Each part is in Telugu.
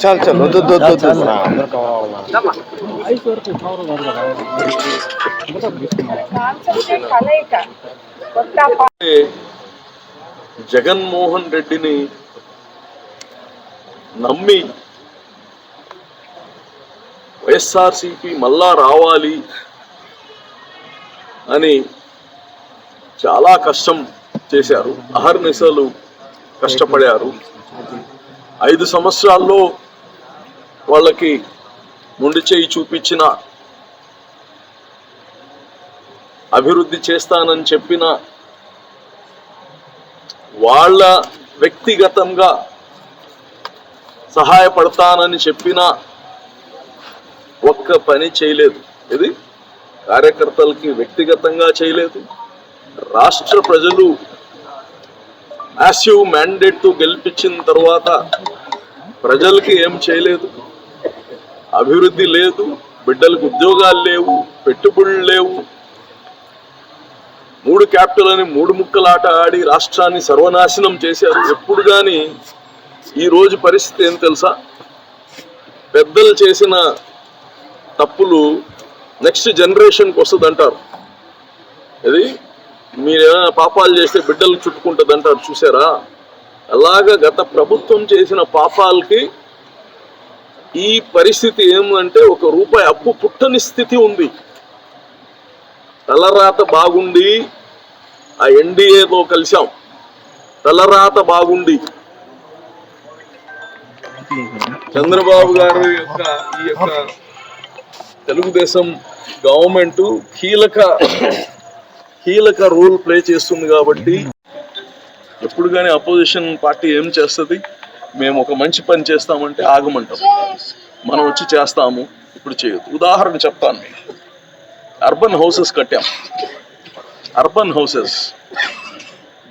చాలు చాలు వద్దు వద్దు వద్దు వద్దు కాన్సెప్టే కలయిక కొత్త పా- జగన్మోహన్ రెడ్డిని నమ్మి వైఎస్ఆర్సిపి మళ్ళా రావాలి అని చాలా కష్టం చేశారు. అహర్నిశలు కష్టపడారు. ఐదు సంవత్సరాల్లో వాళ్ళకి ముండి చేయి చూపించిన అభివృద్ధి చేస్తానని చెప్పిన వాళ్ళ వ్యక్తిగతంగా సహాయపడతానని చెప్పిన ఒక్క పని చేయలేదు. కార్యకర్తలకి వ్యక్తిగతంగా చేయలేదు. రాష్ట్ర ప్రజలు యాసివ్ మ్యాండేట్ గెలిపించిన తర్వాత ప్రజలకి ఏం చేయలేదు. అభివృద్ధి లేదు బిడ్డలకు ఉద్యోగాలు లేవు పెట్టుబడులు లేవు. మూడు క్యాపిటల్ అని మూడు ముక్కలాట ఆడి రాష్ట్రాన్ని సర్వనాశనం చేశారు. ఎప్పుడు కానీ ఈ రోజు పరిస్థితి ఏం తెలుసా? పెద్దలు చేసిన తప్పులు నెక్స్ట్ జనరేషన్కి వస్తుంది అంటారు. ఇది మీరు ఏమైనా పాపాలు చేస్తే బిడ్డలు చుట్టుకుంటుంది అంటారు చూసారా? అలాగా గత ప్రభుత్వం చేసిన పాపాలకి ఈ పరిస్థితి ఏమంటే ఒక రూపాయి అప్పు పుట్టని స్థితి ఉంది. తలరాత బాగుండి ఆ ఎన్డీఏతో కలిశాం. తలరాత బాగుండి. చంద్రబాబు గారు యొక్క ఈ యొక్క తెలుగుదేశం గవర్నమెంట్ కీలక కీలక రోల్ ప్లే చేస్తుంది కాబట్టి ఎప్పుడు కానీ అపోజిషన్ పార్టీ ఏం చేస్తుంది? మేము ఒక మంచి పని చేస్తామంటే ఆగమంటాం. మనం వచ్చి చేస్తాము ఇప్పుడు చేయొద్దు. ఉదాహరణ చెప్తాను మీకు. అర్బన్ హౌసెస్ కట్టాం. Urban houses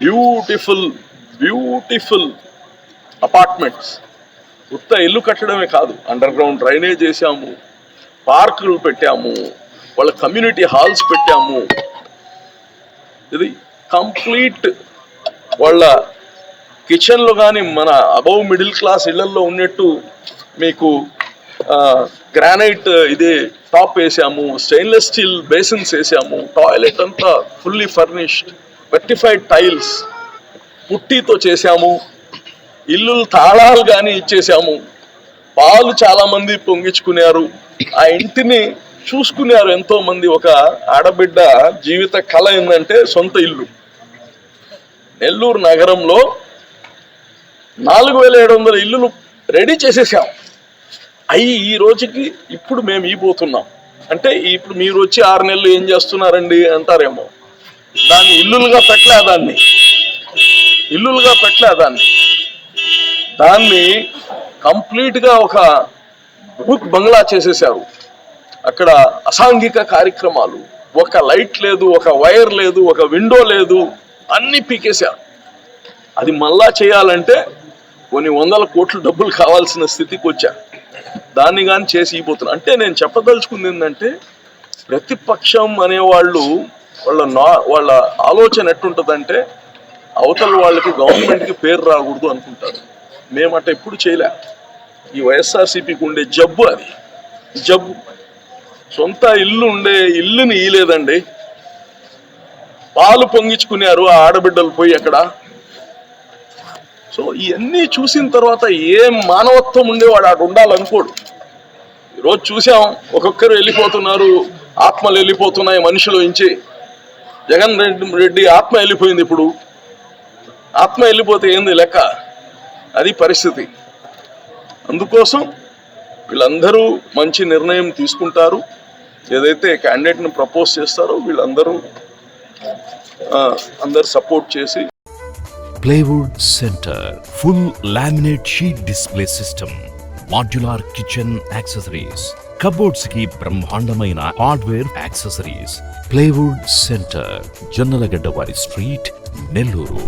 beautiful beautiful apartments ఉత్త ఇల్లు కట్టడమే కాదు. అండర్ గ్రౌండ్ డ్రైనేజ్ చేసాము పార్కులు పెట్టాము వాళ్ళ కమ్యూనిటీ హాల్స్ పెట్టాము. ఇది కంప్లీట్ వాళ్ళ కిచెన్లో కానీ మన అబౌవ్ మిడిల్ క్లాస్ ఇళ్ళలో ఉన్నట్టు మీకు గ్రానైట్ ఇది టాప్ వేసాము స్టెయిన్లెస్ స్టీల్ బేసిన్స్ వేసాము టాయిలెట్ అంతా ఫుల్లీ ఫర్నిష్డ్ వెర్టిఫైడ్ టైల్స్ పుట్టితో చేసాము ఇల్లు తాళాలు కానీ ఇచ్చేసాము. పాలు చాలా మంది పొంగించుకున్నారు. ఆ ఇంటిని చూసుకున్నారు ఎంతో మంది. ఒక ఆడబిడ్డ జీవిత కళ ఏంటంటే సొంత ఇల్లు. నెల్లూరు నగరంలో నాలుగు వేల ఏడు వందల ఇల్లులు రెడీ చేసేసాం. అవి ఈ రోజుకి ఇప్పుడు మేము ఇపోతున్నాం అంటే ఇప్పుడు మీరు వచ్చి ఆరు నెలలు ఏం చేస్తున్నారండి అంటారేమో. దాన్ని ఇల్లులుగా పెట్టలే దాన్ని. ఇల్లులుగా పెట్టలే దాన్ని. దాన్ని కంప్లీట్గా ఒక బుక్ బంగ్లా చేసేసారు అక్కడ అసాంఘిక కార్యక్రమాలు ఒక లైట్ లేదు ఒక వైర్ లేదు ఒక విండో లేదు అన్ని పీకేశారు. అది మళ్ళా చేయాలంటే కొన్ని వందల కోట్ల డబ్బులు కావాల్సిన స్థితికి వచ్చా దాన్ని కానీ చేసి ఇపోతున్నా అంటే నేను చెప్పదలుచుకుంది ఏంటంటే ప్రతిపక్షం అనేవాళ్ళు వాళ్ళ నా వాళ్ళ ఆలోచన ఎట్టుంటుందంటే అవతల వాళ్ళకి గవర్నమెంట్కి పేరు రాకూడదు అనుకుంటారు. మేమట ఎప్పుడు చేయలే. ఈ వైఎస్ఆర్సీపీకి ఉండే జబ్బు అది. జబ్బు. సొంత ఇల్లు ఉండే ఇల్లుని ఇయలేదండి పాలు పొంగించుకున్నారు ఆ ఆడబిడ్డలు పోయి అక్కడ. సో ఇవన్నీ చూసిన తర్వాత ఏ మానవత్వం ఉండేవాడు అటు ఉండాలనుకోడు. ఈరోజు చూసాం ఒక్కొక్కరు వెళ్ళిపోతున్నారు ఆత్మలు వెళ్ళిపోతున్నాయి మనుషులు నుంచి జగన్ రెడ్డి రెడ్డి ఆత్మ వెళ్ళిపోయింది ఇప్పుడు. ఆత్మ వెళ్ళిపోతే ఏంది లెక్క? అది పరిస్థితి. అందుకోసం వీళ్ళందరూ మంచి నిర్ణయం తీసుకుంటారు. ఏదైతే క్యాండిడేట్ని ప్రపోజ్ చేస్తారో వీళ్ళందరూ అందరు సపోర్ట్ చేసి plywood centre full laminate sheet display system modular kitchen accessories కబోర్డ్స్కి బ్రహ్మాండమైన hardware accessories. Plywood centre Jonnalagadda వారి స్ట్రీట్ నెల్లూరు.